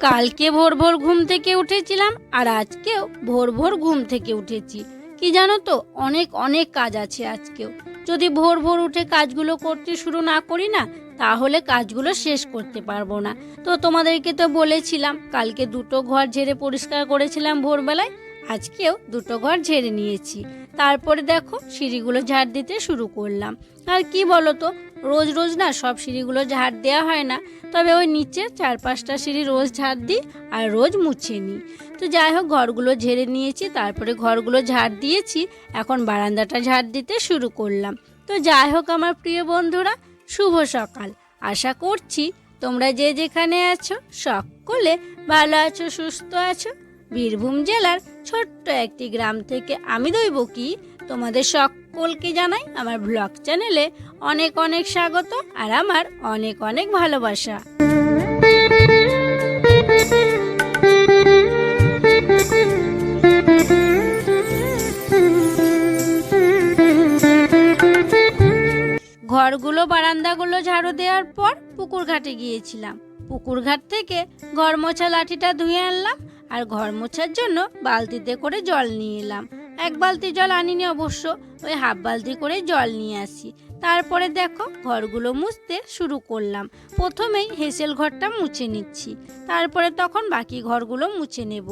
কালকে ভোর ভোর ঘুম থেকে উঠেছিলাম আর আজকেও ভোর ভোর ঘুম থেকে উঠেছি। কি জানো তো, অনেক অনেক কাজ আছে আজকেও। যদি ভোর ভোর উঠে কাজগুলো করতে শুরু না করি না, তাহলে কাজগুলো শেষ করতে পারব না। তো তোমাদেরকে তো বলেছিলাম, কালকে দুটো ঘর ঝেড়ে পরিষ্কার করেছিলাম ভোরবেলায়, আজকেও দুটো ঘর ঝেড়ে নিয়েছি। তারপরে দেখো, সিঁড়িগুলো ঝাড় দিতে শুরু করলাম। আর কি বলো তো রোজ রোজ না সব সিঁড়িগুলো ঝাড় দেওয়া হয় না। তবে ওই নিচে চার পাঁচটা সিঁড়ি রোজ ঝাড় দিই আর রোজ মুছে নিই। তো যাই হোক, ঘরগুলো ঝেড়ে নিয়েছি, তারপরে ঘরগুলো ঝাড় দিয়েছি, এখন বারান্দাটা ঝাড় দিতে শুরু করলাম। তো যাই হোক, আমার প্রিয় বন্ধুরা, শুভ সকাল। আশা করছি তোমরা যে যেখানে আছো সকলে ভালো আছো, সুস্থ আছো। বীরভূম জেলার ছোট্ট একটি গ্রাম থেকে আমি দইব কি তোমাদের সকলকে জানাই আমার ব্লগ চ্যানেলে অনেক অনেক স্বাগত আর আমার অনেক অনেক ভালোবাসা। ঘরগুলো, বারান্দাগুলো ঝাড়ু দেওয়ার পর পুকুর ঘাটে গিয়েছিলাম। পুকুর ঘাট থেকে ঘর মোছা লাঠিটা ধুয়ে আনলাম আর ঘর মোছার জন্য বালতিতে করে জল নিয়ে এলাম। এক বালতি জল আনিনি অবশ্য, ওই হাফ বালতি করে জল নিয়ে আসি। তারপরে দেখো, ঘরগুলো মুছতে শুরু করলাম। প্রথমেই হেসেল ঘরটা মুছে নিচ্ছি। তারপরে তখন বাকি ঘরগুলো মুছে নেব।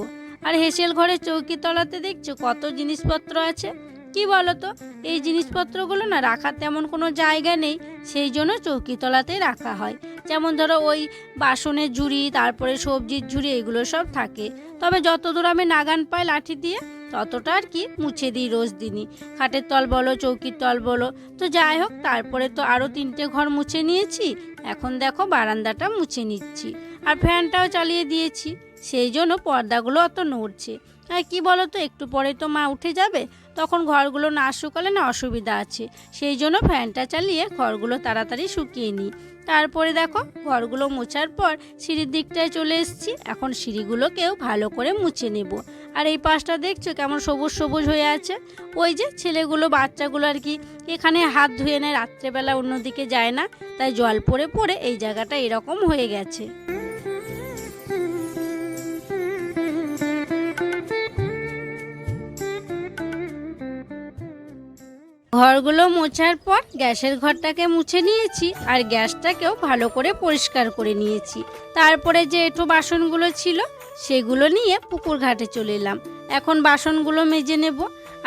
আর হেসেল ঘরের চৌকি তলাতে দেখছ কত জিনিসপত্র আছে? কি বলো তো এই জিনিসপত্রগুলো না রাখার তেমন কোনো জায়গা নেই, সেই জন্য চৌকিতলাতেই রাখা হয়। যেমন ধরো ওই বাসনের ঝুড়ি, তারপরে সবজির ঝুড়ি, এগুলো সব থাকে। তবে যতদূর আমি নাগান পাই লাঠি দিয়ে ততটা আর কি মুছে দিই রোজ দিনই। খাটের তল বলো, চৌকির তল বলো। তো যাই হোক, তারপরে তো আরও তিনটে ঘর মুছে নিয়েছি। এখন দেখো বারান্দাটা মুছে নিচ্ছি। আর ফ্যানটাও চালিয়ে দিয়েছি। সেই জন্য পর্দাগুলো অত নড়ছে। আর কি বলো তো একটু পরে তো মা উঠে যাবে। তখন ঘরগুলো না শুকালে না অসুবিধা আছে। সেই জন্য ফ্যানটা চালিয়ে ঘরগুলো তাড়াতাড়ি শুকিয়ে নিই। তারপরে দেখো, ঘরগুলো মোছার পর সিঁড়ির দিকটায় চলে এসেছি। এখন সিঁড়িগুলোকেও ভালো করে মুছে নেব। আর এই পাশটা দেখছ কেমন সবুজ সবুজ হয়ে আছে? ওই যে ছেলেগুলো, বাচ্চাগুলো আর কি এখানে হাত ধুয়ে নেয়, রাত্রেবেলা অন্যদিকে যায় না। তাই জল পড়ে পড়ে এই জায়গাটা এরকম হয়ে গেছে। ঘরগুলো মোছার পর গ্যাসের ঘরটাকে মুছে নিয়েছি আর গ্যাসটাকেও ভালো করে পরিষ্কার করে নিয়েছি। তারপরে যে এঁটো বাসনগুলো ছিল সেগুলো নিয়ে পুকুর ঘাটে চলে এলাম। এখন বাসনগুলো মেজে নেব।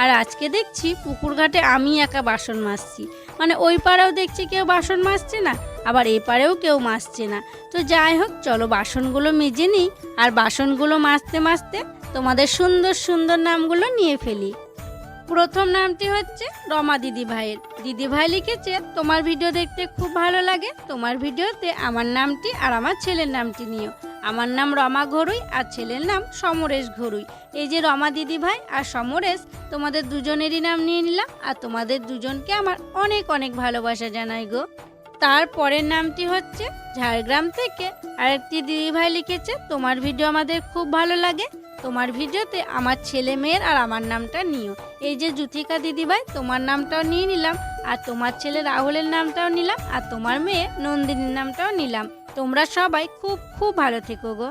আর আজকে দেখছি পুকুর ঘাটে আমি একা বাসন মাজছি। মানে ওই পাড়েও দেখছি কেউ বাসন মাজছে না, আবার এই পাড়েও কেউ মাজছে না। তো যাই হোক, চলো বাসনগুলো মেজে নিই। আর বাসনগুলো মাজতে মাজতে তোমাদের সুন্দর সুন্দর নামগুলো নিয়ে ফেলি। প্রথম নামটি হচ্ছে রমা দিদি ভাইয়ের। দিদি ভাই লিখেছে, তোমার ভিডিও দেখতে খুব ভালো লাগে। তোমার ভিডিওতে আমার নামটি আর আমার ছেলের নামটি নিও। আমার নাম রমা ঘরুই আর ছেলের নাম সমরেশ ঘরুই। এই যে রমা দিদি ভাই আর সমরেশ, তোমাদের দুজনেরই নাম নিয়ে নিলাম আর তোমাদের দুজনকে আমার অনেক অনেক ভালোবাসা জানাই গো। তারপরের নামটি হচ্ছে ঝাড়গ্রাম থেকে আরেকটি দিদি ভাই লিখেছে, তোমার ভিডিও আমাদের খুব ভালো লাগে। তোমার ভিডিওতে আমার ছেলে মেয়ের আর আমার নামটা নিও। এই যে জুথিকা দিদিভাই তোমার নামটাও নিয়ে নিলাম আর তোমার ছেলে রাহুলের নামটাও নিলাম আর তোমার মেয়ে নন্দিনীর নামটাও নিলাম। তোমরা সবাই খুব খুব ভালো থেকো গো।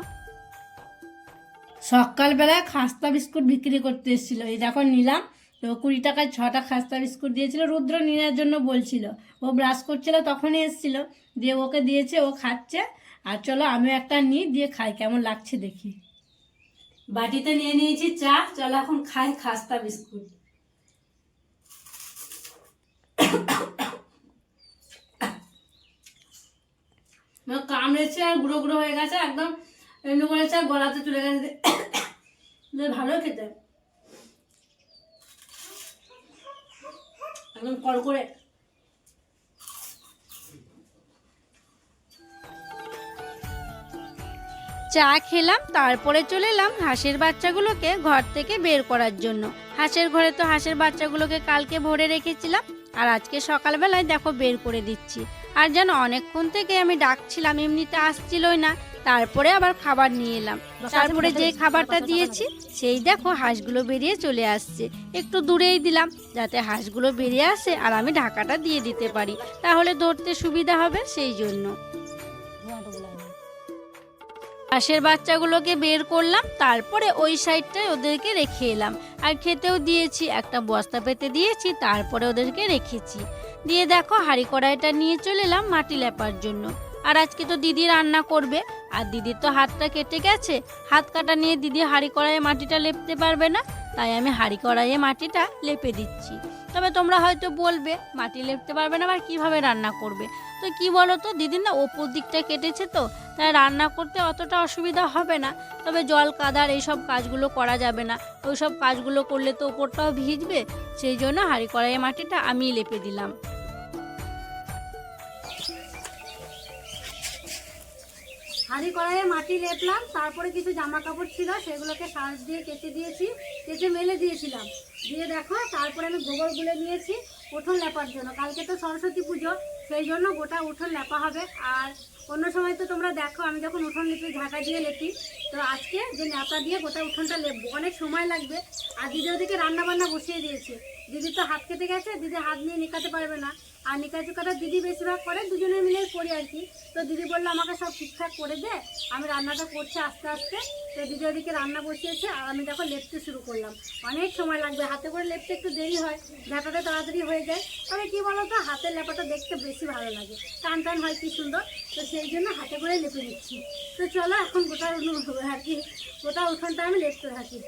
সকালবেলায় খাস্তা বিস্কুট বিক্রি করতে এসেছিল। এই দেখো নিলাম, তো কুড়ি টাকায় ছটা খাস্তা বিস্কুট দিয়েছিল। রুদ্র নেওয়ার জন্য বলছিল। ও ব্রাশ করছিল, তখনই এসেছিল। দিয়ে ওকে দিয়েছে, ও খাচ্ছে। আর চলো আমিও একটা নিই, দিয়ে খাই। কেমন লাগছে দেখি। বাটিতে নিয়ে নিয়েছি চা। চলো এখন খাই খাস্তা বিস্কুট। কামড়েছে আর গুঁড়ো গুঁড়ো হয়ে গেছে, একদম এমনি করেছে আর গলাতে চলে গেছে। ভালো খেতে। একদম কল করে চা খেলাম, তারপরে চলে এলাম হাঁসের বাচ্চাগুলোকে ঘর থেকে বের করার জন্য। হাঁসের ঘরে তো হাঁসের বাচ্চাগুলোকে কালকে ভরে রেখেছিলাম, আর আজকে সকালবেলায় দেখো বের করে দিচ্ছি। আর যেন অনেকক্ষণ থেকে আমি ডাকছিলাম এমনিতে আসছিলই না। তারপরে আবার খাবার নিয়ে এলাম। তারপরে যে খাবারটা দিয়েছি সেই দেখো হাঁসগুলো বেরিয়ে চলে আসছে। একটু দূরেই দিলাম যাতে হাঁসগুলো বেরিয়ে আসে আর আমি ঢাকাটা দিয়ে দিতে পারি। তাহলে ধরতে সুবিধা হবে সেই জন্য। হাঁসের বাচ্চাগুলোকে বের করলাম, তারপরে ওই সাইডটায় ওদেরকে রেখে এলাম। আর খেতেও দিয়েছি, একটা বস্তা পেতে দিয়েছি, তারপরে ওদেরকে রেখেছি। দিয়ে দেখো, হাঁড়ি কড়াইটা নিয়ে চলে এলাম মাটি লেপার জন্য। আর আজকে তো দিদি রান্না করবে। আর দিদির তো হাতটা কেটে গেছে। হাত কাটা নিয়ে দিদি হাঁড়ি কড়াইয়ে মাটিটা লেপতে পারবে না। তাই আমি হাঁড়ি কড়াইয়ে মাটিটা লেপে দিচ্ছি। তবে তোমরা হয়তো বলবে, মাটি লেপতে পারবে না, আবার কীভাবে রান্না করবে? তো কি বলো তো দিদির না ওপর দিকটা কেটেছে তো, তাই রান্না করতে অতটা অসুবিধা হবে না। তবে জল, কাদার এইসব কাজগুলো করা যাবে না। ওই সব কাজগুলো করলে তো ওপরটাও ভিজবে, সেই জন্য হাঁড়ি কড়াইয়ে মাটিটা আমি লেপে দিলাম। হাঁড়ি কড়াইয়ে মাটি লেপলাম, তারপরে কিছু জামা কাপড় ছিল, সেগুলোকে শাঁস দিয়ে কেটে দিয়েছি, কেটে মেলে দিয়েছিলাম। দিয়ে দেখো, তারপরে আমি গোবর গুলে নিয়েছি উঠোন লেপার জন্য। কালকে তো সরস্বতী পুজো সেই জন্য গোটা উঠোন লেপা হবে। আর অন্য সময় তো তোমরা দেখো, আমি যখন উঠোন লেপি ঝাঁটা দিয়ে লেপি, তো আজকে যে ন্যাপা দিয়ে গোটা উঠোনটা লেপবো, অনেক সময় লাগবে। আর দিদি ওদিকে রান্না বান্না বসিয়ে দিয়েছে। দিদি তো হাত কেটে গেছে, দিদি হাত নিয়ে নিকাতে পারবে না। আর নিকা চুকাটা দিদি বেশিরভাগ করে, দুজনে মিলে করি আর কি। তো দিদি বলল, আমাকে সব ঠিকঠাক করে দে, আমি রান্নাটা করছি আস্তে আস্তে। তো দিদি ওদিকে রান্না বসিয়েছে, আর আমি দেখো লেপতে শুরু করলাম। অনেক সময় লাগবে, হাতে করে লেপতে একটু দেরি হয় ঝাঁটাটা তাড়াতাড়ি হয়ে যায়। তবে কি বলো তো হাতের লেপাটা দেখতে বেশি ভালো লাগে। টান টান হয় কি সুন্দর। তো সেই জন্য হাতে করে লেপে নিচ্ছি। তো চলো, এখন গোটা আর কি? গোটা উঠোনটা আমি লেপতে থাকি।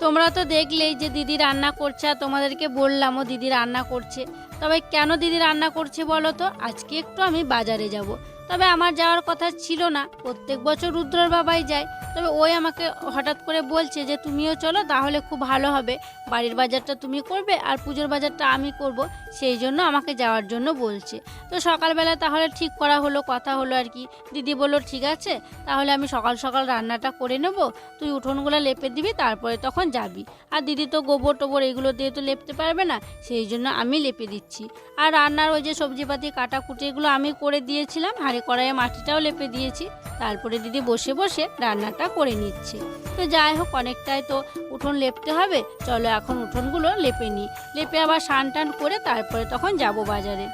তোমরা তো দেখলেই যে দিদি রান্না করছে আর তোমাদেরকে বললাম ও দিদি রান্না করছে। তবে কেন দিদি রান্না করছে বলো তো? আজকে একটু আমি বাজারে যাব। তবে আমার যাওয়ার কথা ছিল না। প্রত্যেক বছর রুদ্রর বাবাই যায়। তবে ওই আমাকে হঠাৎ করে বলছে যে, তুমিও চলো, তাহলে খুব ভালো হবে। বাড়ির বাজারটা তুমি করবে আর পুজোর বাজারটা আমি করব। সেই জন্য আমাকে যাওয়ার জন্য বলছে। তো সকালবেলা তাহলে ঠিক করা হলো, কথা হলো আর কি। দিদি বলল, ঠিক আছে, তাহলে আমি সকাল সকাল রান্নাটা করে নেব। তুই উঠোনগুলো লেপে দিবি, তারপরে তখন যাবি। আর দিদি তো গোবর টোবর এগুলো দিয়ে তো লেপতে পারবে না, সেই জন্য আমি লেপে দিচ্ছি। আর রান্নার ওই যে সবজিপাতি কাটা কুটি এগুলো আমি করে দিয়েছিলাম হাঁড়ি কড়াইয়ে মাটিটাও লেপে দিয়েছি। তারপরে দিদি বসে বসে রান্নাটা করে নিচ্ছে। তো যাই হোক, অনেকটাই তো উঠোন লেপতে হবে। চলো এখন উঠোনগুলো লেপে নিই। লেপে আবার সান টান করে তারপরে তখন যাব বাজারে।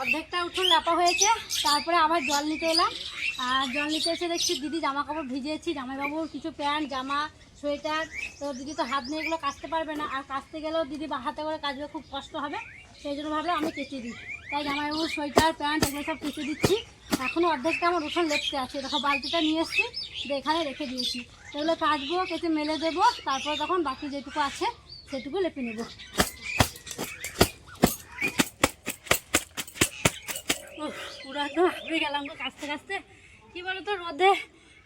অর্ধেকটা উঠোন লাপা হয়েছে। তারপরে আবার জল নিতে এলাম। আর জল নিতে এসে দেখছি দিদি জামা কাপড় ভিজিয়েছি। জামাইবাবুর কিছু প্যান্ট, জামা, সোয়েটার তো দিদি তো হাত নিয়ে এগুলো কাচতে পারবে না। আর কাচতে গেলেও দিদি বা হাতে করে কাচবে, খুব কষ্ট হবে। সেই জন্য ভাবলাম আমি কেচে দিই। তাই জামাইবাবুর সোয়েটার, প্যান্ট এগুলো সব কেচে দিচ্ছি। এখনও অর্ধেকটা আমার উঠোন লেপতে আছে। দেখো, বালতিটা নিয়ে এসেছি এখানে রেখে দিয়েছি। এগুলো কাচবো, কেচে মেলে দেবো। তারপর তখন বাকি যেটুকু আছে, সেটুকু লেপে নেব। পুরো একদম গেলাম তো কাছতে কাছতে কী বলো তো রোদে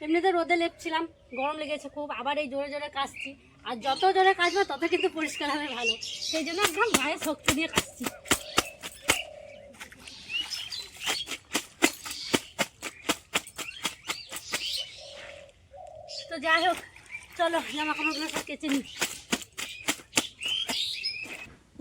এমনিতে রোদে লেপছিলাম, গরম লেগেছে খুব, আবার এই জোরে জোরে কাশছি। আর যত জোরে কাচবে তত কিন্তু পরিষ্কার হবে ভালো। সেই জন্য একদম গায়ে শক্তি দিয়ে কাশছি। তো যাই হোক, চলো জামা কাপড়গুলো সব কেচে নিই।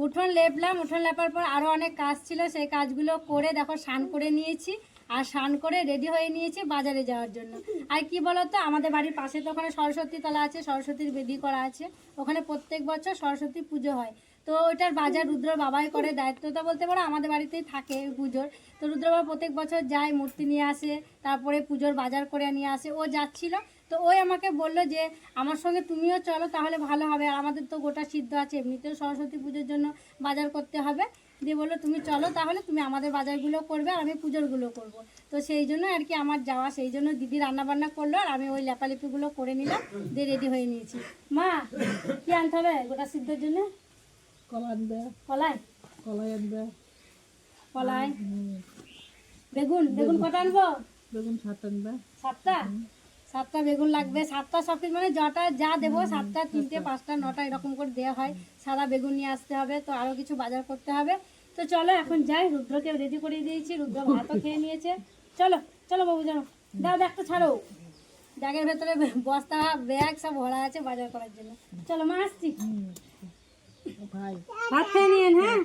উঠোন লেপলাম, উঠোন লেপার পর আরও অনেক কাজ ছিল, সেই কাজগুলো করে, দেখো, স্নান করে নিয়েছি। আর স্নান করে রেডি হয়ে নিয়েছি বাজারে যাওয়ার জন্য। আর কি বলতো, আমাদের বাড়ির পাশে তো ওখানে সরস্বতী তলা আছে, সরস্বতীর বেদি করা আছে। ওখানে প্রত্যেক বছর সরস্বতী পুজো হয়। তো ওইটার বাজার রুদ্র বাবাই করে দায়িত্বটা বলতে পারো, আমাদের বাড়িতেই থাকে পুজোর। তো রুদ্র বাবা প্রত্যেক বছর যায়, মূর্তি নিয়ে আসে, তারপরে পুজোর বাজার করে নিয়ে আসে। ও যাচ্ছিল, তো ওই আমাকে বলল যে, আমার সঙ্গে তুমিও চলো, তাহলে ভালো হবে। আর আমাদের তো গোটা সিদ্ধ আছে, এমনিতেও সরস্বতী পুজোর জন্য বাজার করতে হবে। দিয়ে বলল তুমি চলো তাহলে তুমি আমাদের বাজারগুলো করবে আর আমি পুজোরগুলো করব। তো সেই জন্য আর কি আমার যাওয়া সেই জন্য দিদি রান্না বান্না করল আর আমি ওই লেপালেপিগুলো করে নিলাম দিয়ে রেডি হয়ে নিয়েছি। মা কি আনতে হবে গোটা সিদ্ধর জন্য? কলা আনবে। কলাই? কলাই আনবে। কলাই? বেগুন? বেগুন। কটা আনব? বেগুন সাত আনবে। সাতটা? সাতটা বেগুন লাগবে। সাতটা মানে যটা যা দেবো সাতটা তিনটে পাঁচটা নটা এরকম করে দেওয়া হয়। সাদা বেগুন নিয়ে আসতে হবে তো আরও কিছু বাজার করতে হবে। তো চলো এখন যাই। রুদ্রকে রেডি করে দিয়েছি। রুদ্র ভাতও খেয়ে নিয়েছে। চলো চলো বাবু জানো দাও ব্যাগটা ছাড়ো। ব্যাগের ভেতরে বস্তা ব্যাগ সব ভরা আছে বাজার করার জন্য। চলো মা আসছি। ভাই। ভাত খেয়ে নিয়েন হ্যাঁ?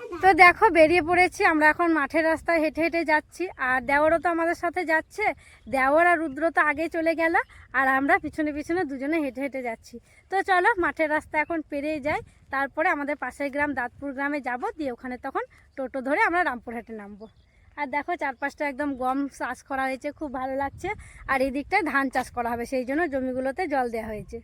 তো তো দেখো বেরিয়ে পড়েছি। আমরা এখন মাঠের রাস্তায় হেঁটে হেঁটে যাচ্ছি। আর দেওয়ারও তো আমাদের সাথে যাচ্ছে। দেওয়ার আর রুদ্র তো আগে চলে গেল। আর আমরা পিছনে পিছনে দুজনে হেঁটে হেঁটে যাচ্ছি। তো চলো মাঠের রাস্তা এখন পেরিয়ে যাই। তারপরে আমাদের পাশের গ্রাম দাঁতপুর গ্রামে যাব, দিয়ে ওখানে তখন টোটো ধরে আমরা রামপুরহাটে নামবো। আর দেখো চারপাশটা একদম গম চাষ করা হয়েছে, খুব ভালো লাগছে। আর এই দিকটায় ধান চাষ করা হবে, সেই জন্য জমিগুলোতে জল দেওয়া হয়েছে।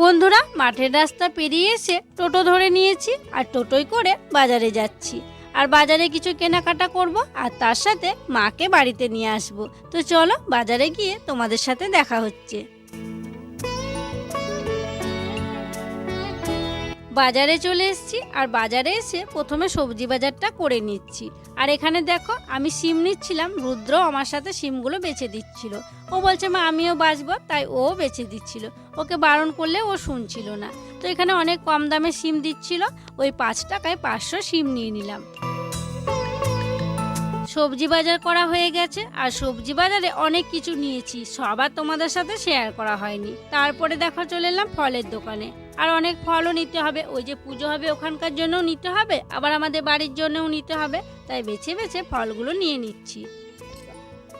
বন্ধুরা, মাঠের রাস্তা পেরিয়ে এসে টোটো ধরে নিয়েছি, আর টোটোয় করে বাজারে যাচ্ছি। আর বাজারে কিছু কেনাকাটা করব, আর তার সাথে মাকে বাড়িতে নিয়ে আসব। তো চলো বাজারে গিয়ে তোমাদের সাথে দেখা হচ্ছে। বাজারে চলে এসেছি আর বাজারে এসে প্রথমে সবজি বাজারটা করে নিচ্ছি। আর এখানে দেখো, আমি সিম নিচ্ছিলাম, রুদ্র আমার সাথে সিমগুলো বেছে দিচ্ছিল। ও বলছে, মা, আমিও বাঁচবো। তাই ও বেছে দিচ্ছিল। ওকে বারণ করলে ও শুনছিল না। তো এখানে অনেক কম দামে সিম দিচ্ছিল। ওই পাঁচ টাকায় পাঁচশো সিম নিয়ে নিলাম। সবজি বাজার করা হয়ে গেছে। আর সবজি বাজারে অনেক কিছু নিয়েছি। সবার তোমাদের সাথে শেয়ার করা হয়নি। তারপরে দেখো, চলে এলাম ফলের দোকানে। আর অনেক ফলও নিতে হবে। ওই যে পুজো হবে ওখানকার জন্যও নিতে হবে, আবার আমাদের বাড়ির জন্যও নিতে হবে। তাই বেছে বেছে ফলগুলো নিয়ে নিচ্ছি।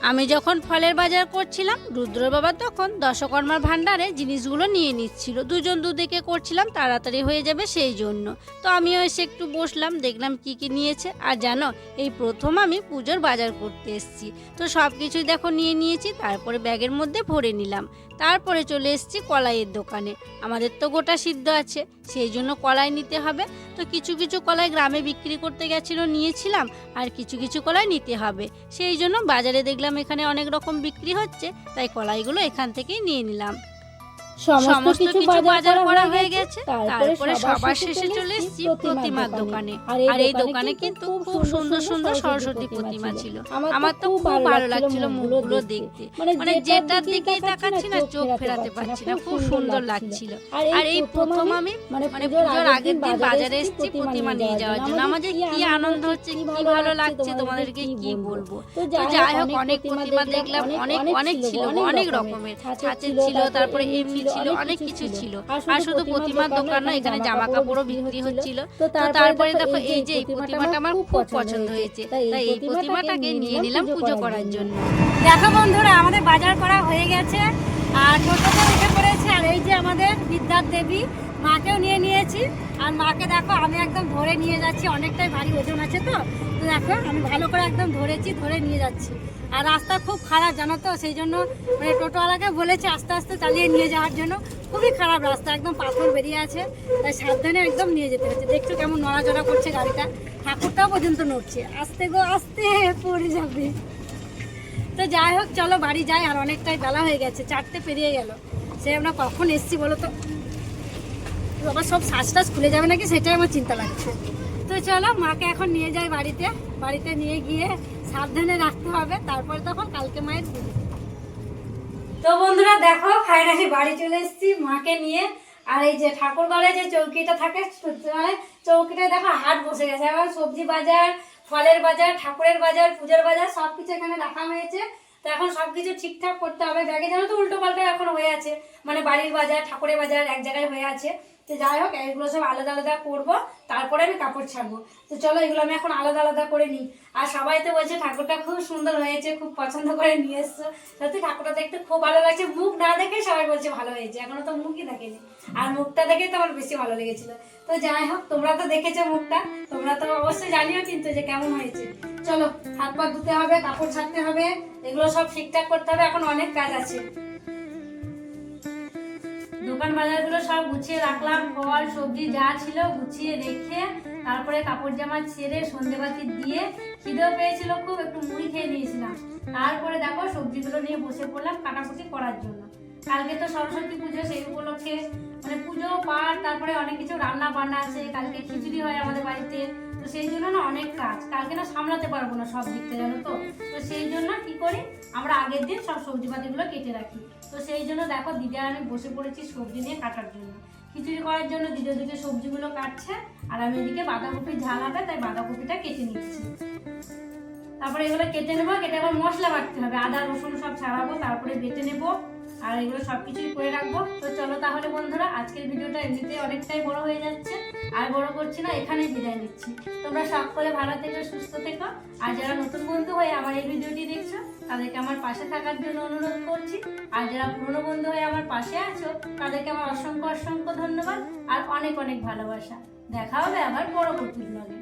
আমি যখন ফলের বাজার করছিলাম রুদ্র বাবা তখন দশকর্মার ভাণ্ডারে জিনিসগুলো নিয়ে নিচ্ছিল। দুজন দুদিকে করছিলাম, তাড়াতাড়ি হয়ে যাবে সেই জন্য। তো আমিও এসে একটু বসলাম, দেখলাম কি কি নিয়েছে। আর জানো, এই প্রথম আমি পুজোর বাজার করতে এসেছি। তো সব কিছুই দেখো নিয়ে নিয়েছি, তারপরে ব্যাগের মধ্যে ভরে নিলাম। তারপরে চলে এসেছি কলাইয়ের দোকানে। আমাদের তো গোটা সিদ্ধ আছে, সেই জন্য কলাই নিতে হবে। তো কিছু কিছু কলাই গ্রামে বিক্রি করতে গেছিল, নিয়েছিলাম, আর কিছু কিছু কলাই নিতে হবে। সেই জন্য বাজারে দেখলাম এখানে অনেক রকম বিক্রি হচ্ছে, তাই কলাইগুলো এখান থেকেই নিয়ে নিলাম। সমস্ত কিছু বাজার করা হয়ে গেছে। তারপরে সবার শেষে চলে এসেছি প্রতিমার দোকানে। আর এই দোকানে কিন্তু খুব সুন্দর সুন্দর সরস্বতী প্রতিমা ছিল। আমার তো খুব ভালো লাগছিল মুখগুলো দেখতে। মানে যেটার দিকে তাকাচ্ছি না চোখ ফেরাতে পারছি না। খুব সুন্দর লাগছিল। আর এই প্রথম আমি মানে পুজোর আগের দিন বাজারে এসেছি প্রতিমা নিয়ে যাওয়ার জন্য। আমাদের কি আনন্দ হচ্ছে কি ভালো লাগছে তোমাদেরকে কি বলব? তো যাই হোক অনেক প্রতিমা দেখলাম অনেক অনেক ছিল অনেক রকমের ছাঁচের ছিল তারপরে এমনি ছিল অনেক কিছু ছিল। আর শুধু প্রতিমার দোকান না এখানে জামা কাপড়ও বিক্রি হচ্ছিল। তো তারপরে দেখো এই যে এই প্রতিমাটা আমার খুব পছন্দ হয়েছে। তাই এই প্রতিমাটাকে নিয়ে নিলাম পুজো করার জন্য। দেখো বন্ধুরা আমাদের বাজার করা হয়ে গেছে। আর টোটোতে উঠে পড়েছে। আর এই যে আমাদের বিদ্যার দেবী মাকেও নিয়ে নিয়েছি। আর মাকে দেখো আমি একদম ধরে নিয়ে যাচ্ছি। অনেকটাই ভারী ওজন আছে তো। তো দেখো আমি ভালো করে একদম ধরেছি ধরে নিয়ে যাচ্ছি। আর রাস্তা খুব খারাপ, জানো তো? সেই জন্য মানে টোটোওয়ালাকে বলেছে আস্তে আস্তে চালিয়ে নিয়ে যাওয়ার জন্য। খুবই খারাপ রাস্তা, একদম পাথর বেরিয়ে আছে। তাই সাবধানে একদম নিয়ে যেতে হচ্ছে। দেখছ কেমন নড়াচড়া করছে গাড়িটা। ঠাকুরটাও পর্যন্ত নড়ছে। আস্তে গো, আস্তে পড়ে যাবে। তো যাই হোক, চলো বাড়ি যাই। আর অনেকটাই বেলা হয়ে গেছে, চারটে পেরিয়ে গেল। সে আমরা কখন এসছি বলো তো? আবার সব শ্বাস খুলে যাবে নাকি? সেটাই আমার চিন্তা লাগছে। তো চলো, মাকে এখন নিয়ে যাই বাড়িতে। বাড়িতে নিয়ে গিয়ে সাবধানে রাখতে হবে, তারপরে তখন কালকে মায়ের তো বন্ধুরা দেখো ফাইনালি বাড়ি চলে এসেছি মাকে নিয়ে। আর এই যে ঠাকুর ঘরে যে চৌকিটা থাকে মানে চৌকিটা দেখো হাট বসে গেছে। এবার সবজি বাজার, ফলের বাজার, ঠাকুরের বাজার, পুজোর বাজার সব কিছু এখানে রাখা হয়েছে। তো এখন সব কিছু ঠিকঠাক করতে হবে। ব্যাগে যেন তো উল্টো পাল্টা এখন হয়ে আছে। মানে বাড়ির বাজার, ঠাকুরের বাজার এক জায়গায় হয়ে আছে। তো যাই হোক, এগুলো সব আলাদা আলাদা করব, তারপরে আমি কাপড় ছাড়বো। তো চলো, এগুলো আমি এখন আলাদা আলাদা করে নিই। আর সবাই তো বলছে ঠাকুরটা খুব সুন্দর হয়েছে, খুব পছন্দ করে নিয়ে এসছো। সত্যি ঠাকুরটা দেখতে খুব ভালো লাগছে, মুখ না দেখে সবাই বলছে ভালো হয়েছে, এখনও তো মুখই দেখেনি। আর মুখটা দেখে তো আমার বেশি ভালো লেগেছিল। তো যাই হোক, তোমরা তো দেখেছ মুখটা, তোমরা তো অবশ্যই জানিও কিন্তু যে কেমন হয়েছে। চলো, হাত পা ধুতে হবে, কাপড় ছাড়তে হবে, এগুলো সব ঠিকঠাক করতে হবে, এখন অনেক কাজ আছে। দোকান বাজারগুলো সব গুছিয়ে রাখলাম, ফল, সবজি যা ছিল গুছিয়ে রেখে তারপরে কাপড় জামা ছেড়ে সন্ধেবাতি দিয়ে খিদেও পেয়েছিল খুব, একটু মুড়ি খেয়ে নিয়েছিলাম। তারপরে দেখো সবজিগুলো নিয়ে বসে পড়লাম কাটাকুটি করার জন্য। কালকে তো সরস্বতী পুজো, সেই উপলক্ষে মানে পুজো, পাঠ, তারপরে অনেক কিছু রান্না বান্না আছে, কালকে খিচুড়ি হয় আমাদের বাড়িতে। তো সেই জন্য না অনেক কাজ। কালকে না সামলাতে পারব না সব দিকটা জানো তো? তো সেই জন্য কি করি, আমরা আগের দিন সব সবজিপাতিগুলো কেটে রাখি। তো সেই জন্য দেখো দিদি আর আমি বসে পড়েছি সবজি নিয়ে কাটার জন্য। খিচুড়ি করার জন্য দিদি ওদিকে সবজিগুলো কাটছে, আর আমি এদিকে বাঁধাকপি ঝাল হবে, তাই বাঁধাকপিটা কেটে নিচ্ছি। তারপরে এগুলো কেটে নেব, কেটে আবার মশলা বাটতে হবে, আদা, রসুন সব ছাড়াবো, তারপরে বেটে নেব। আর এগুলো সব কিছুই করে রাখব। তো চলো তাহলে বন্ধুরা, আজকের ভিডিওটা এমনিতেই অনেকটাই বড় হয়ে যাচ্ছে। আর বড় করছি না, এখানেই বিদায় নিচ্ছি। তোমরা সকলে ভালো থেকো, সুস্থ থেকো। আর যারা নতুন বন্ধু হয়ে আমার এই ভিডিওটি দেখছ, তাদেরকে আমার পাশে থাকার জন্য অনুরোধ করছি। আর যারা পুরনো বন্ধু হয়ে আমার পাশে আছো, তাদেরকে আমার অসংখ্য অসংখ্য ধন্যবাদ। আর অনেক অনেক ভালোবাসা। দেখা হবে আবার পরবর্তী ব্লগে